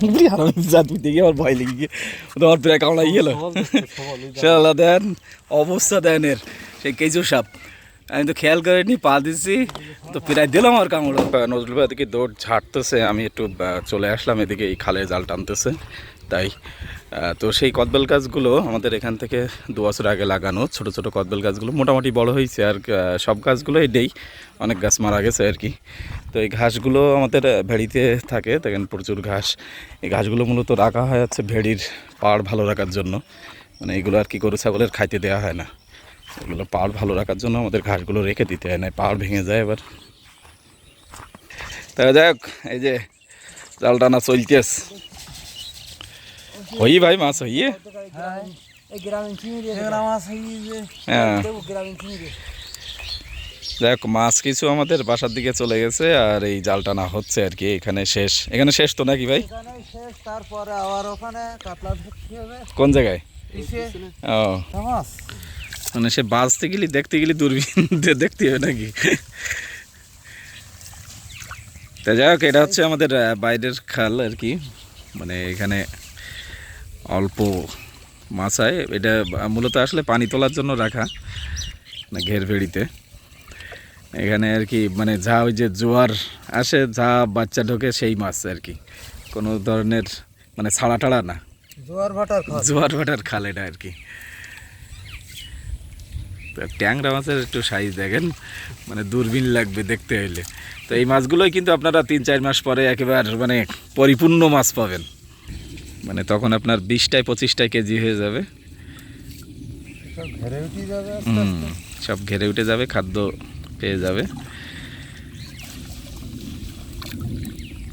বুড়ি হারামি যা তুই দেখি আমার ভয় লেগে গিয়ে। প্রায় গেল। দেন অবস্থা দেন এর সেই কেজু সাপ। আমি তো খেয়াল করিনি, পা দিচ্ছি তো প্রায় দিলাম আর কামড়। নজরুল ভাই এদিকে দৌড় ঝাড়তেছে, আমি একটু চলে আসলাম, এদিকে এই খালে জাল টানতেছে, তাই তো সেই কদবেল গাছগুলো আমাদের এখান থেকে দু বছর আগে লাগানো, ছোট ছোট কদবেল গাছগুলো, মোটামুটি বড় হয়েছে, আর সব গাছগুলো এটাই অনেক গাছ মারা গেছে আর কি। তো এই ঘাসগুলো আমাদের ভেড়িতে থাকে, দেখেন প্রচুর ঘাস, এই ঘাসগুলো মূলত রাখা হয় হচ্ছে ভেড়ির পাড় ভালো রাখার জন্য মানে এগুলো আর কি গরু, ছাগলের খাইতে দেওয়া হয় না। এগুলো পাড় ভালো রাখার জন্য আমাদের ঘাসগুলো রেখে দিতে হয় না পাড় ভেঙে যায় এবার। তা যাই হোক এই যে জাল টানা চলতেস হই ভাই মাছ হইয়ে হ্যাঁ। যাই হোক মাছ কিছু আমাদের বাসার দিকে চলে গেছে আর এই জাল টানা হচ্ছে আর কি এখানে শেষ। এখানে শেষ তো নাকি ভাই? এখানে তারপরে আবার ওখানে কাতলা ধরতে হবে। কোন জায়গায়? ও। মানে সে বাঁচতে গেলি দেখতে গেলি দূরবীন দেখতে হবে নাকি? তা যাই হোক এটা হচ্ছে আমাদের বাইরের খাল আর কি। মানে এখানে অল্প মাছ হয় এটা মূলত আসলে পানি তোলার জন্য রাখা না ঘের ভেড়িতে। এখানে আর কি মানে যা ওই যে জোয়ার আসে যা বাচ্চা ঢোকে সেই মাছ আর কি। কোনো ধরনের মানে ছাড়া টাড়া না। জোয়ার ভাটার জোয়ার ভাটার খাল এটা আর কি। ট্যাংরা মাছের একটু সাইজ দেখেন মানে দূরবীন লাগবে দেখতে হইলে। তো এই মাছগুলোই কিন্তু আপনারা তিন চার মাস পরে একেবারে মানে পরিপূর্ণ মাছ পাবেন। মানে তখন আপনার বিশটায় পঁচিশটায় কেজি হয়ে যাবে। সব ঘেরে উঠে যাবে হুম, সব ঘেরে উঠে যাবে খাদ্য পেয়ে যাবে।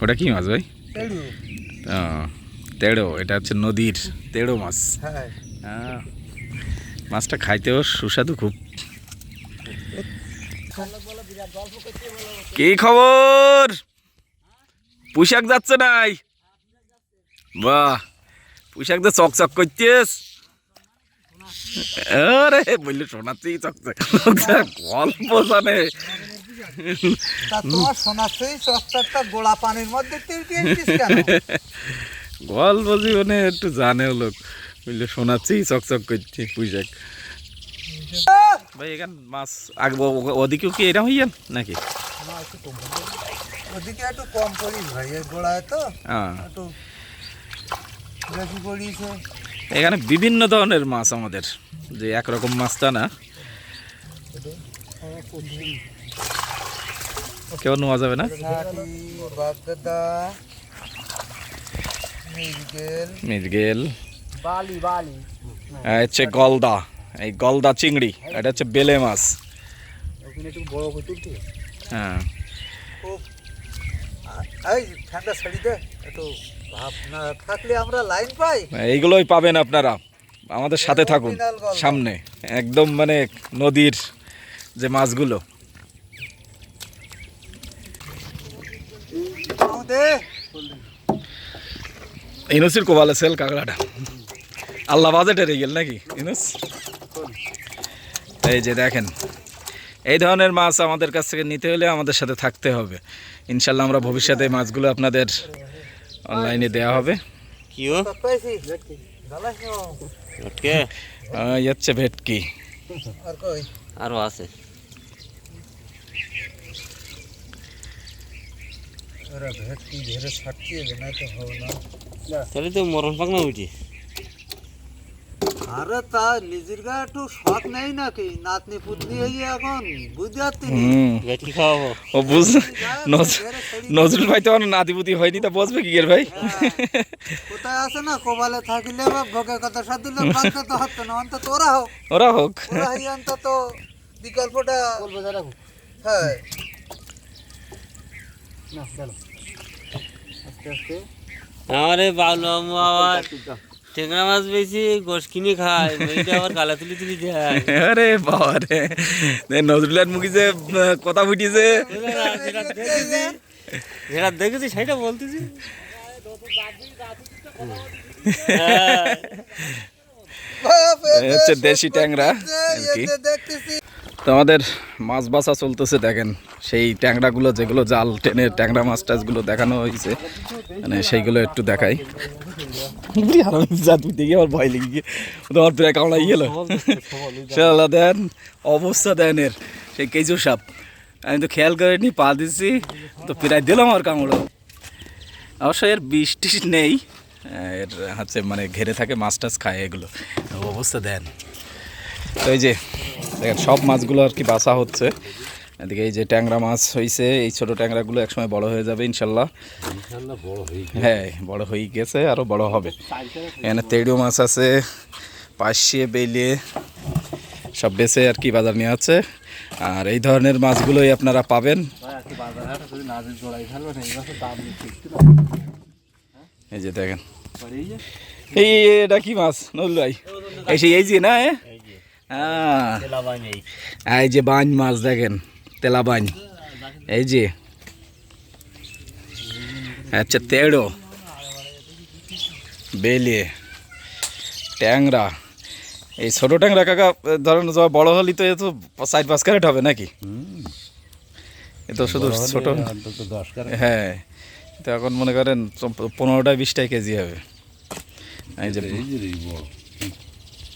ওটা কি মাছ ভাই? তেড়ু। এটা হচ্ছে নদীর তেড়ো মাছ। হ্যাঁ। মাছটা খাইতেও সুস্বাদু খুব। কি খবর? পোশাক যাচ্ছে নাই? বাহ পোশাক দিয়ে চকচক করতেস আরে বললে শোনাচ্ছি চকচক। গল্প জানে। তা গল্প জীবনে একটু জানে লোক। বুঝলে শোনাচ্ছি চকচক করছে পোশাক ভাই এখান মাছ আগে ওদিকেও কি এরকম হইয়ান নাকি? কম হবে। ওদিকে একটু কম পড়িস ভাই গোড়ায় তো। হ্যাঁ। একটু বেশি পড়িয়েছে এখানে বিভিন্ন ধরনের মাছ আমাদের যে একরকম মাছটা না। কেউ নেওয়া যাবে না? মির্গেল। বালি বালি। হচ্ছে গলদা এই গলদা চিংড়ি এটা হচ্ছে বেলে মাছ। হ্যাঁ। এই ঠান্ডা ছাড়ি দে ভাব না থাকলে আমরা লাইন পাই। এইগুলোই পাবেন আপনারা আমাদের সাথে থাকুন সামনে একদম মানে নদীর যে মাছগুলো। ইনুসির কোবালে সেল কাঁকড়াটা। আল্লাহ বাজেটের গেল নাকি? ইনুস? এই যে দেখেন এই ধরনের মাছ আমাদের কাছ থেকে নিতে হলে আমাদের সাথে থাকতে হবে। ইনশাল্লাহ আমরা ভবিষ্যতে মাছগুলো আপনাদের অনলাইনে দেওয়া হবে। কিও? হচ্ছে ভেটকি। আর আরও আছে। ওরা ভেটকি ধরে ছাড়ছিয়ে না তো হবে না। তাহলে তো মরণ পাক না উঠি আরে তা নিজের গায়ে একটু শখ নেই নাকি? নাতনি পুতনি হয়ে এখন বুঝতে ভেটকি খাওয়াবো? ও বুঝ নজরুল ভাই তো আমার নাতিপুতি হয়নি তা বসবে কি এর ভাই? কোথায় আছে না? কোবালে থাকিলে বা ভোগের কথা সাথে দিলে তো হতো না অন্তত ওরা হোক। ওরা হোক। ওরা অন্তত বিকল্পটা হ্যাঁ। আমারে বাবলু মামু আবার টেংরা মাছ বেশি গোস কিনে খায় আবার গালা তুলি তুলি দেয়। আরে বাবা রে নজরুলের মুখে যে কথা ফুটিছে। যেটা দেখেছি সেটা বলতেছি। হচ্ছে দেশি ট্যাংরা দেখতেছি তো আমাদের মাছ বাছা চলতেছে দেখেন। সেই ট্যাংরাগুলো যেগুলো জাল টেনে ট্যাংরা মাছ টাছগুলো দেখানো হয়েছে মানে সেইগুলো একটু দেখাই। দেখি আমার ভয় লেগে গিয়ে। তোমার প্রায় কামড়াই গেল। দেন অবস্থা দেন এর। সেই কেঁচো সাপ। আমি তো খেয়াল করিনি পা দিচ্ছি তো প্রায় দিলাম আমার কামড়ো। অবশ্য এর বিষ টিস নেই এর হচ্ছে মানে ঘেরে থাকে মাছ টাছ খায় এগুলো। অবস্থা দেন। তো এই যে দেখেন সব মাছগুলো আর কি বাছা হচ্ছে। এদিকে এই যে ট্যাংরা মাছ হয়েছে এই ছোট ট্যাংরাগুলো একসময় বড় হয়ে যাবে ইনশাল্লাহ। হ্যাঁ বড় হয়ে গেছে আরও বড় হবে। এখানে তেড়িও মাছ আছে পাশিয়ে বেলিয়ে সব বেছে আর কি বাজার নিয়ে আছে আর এই ধরনের মাছগুলোই আপনারা পাবেন। এই যে দেখেন। এই এটা কি মাছ? নজরুল ভাই। এই সেই এই যে না হ্যাঁ এই। যে বান মাছ দেখেন তেলা বান এই যে। আচ্ছা তেড়ো। বেলিয়ে ট্যাংরা। এই ছোটো ট্যাংরা কাকা ধরেন বড় হলি তো এ তো সাইড পাঁচ ক্যারেট হবে নাকি? এ তো শুধু ছোটো। হ্যাঁ তো এখন মনে করেন পনেরোটা বিশটা কেজি হবে। এই যে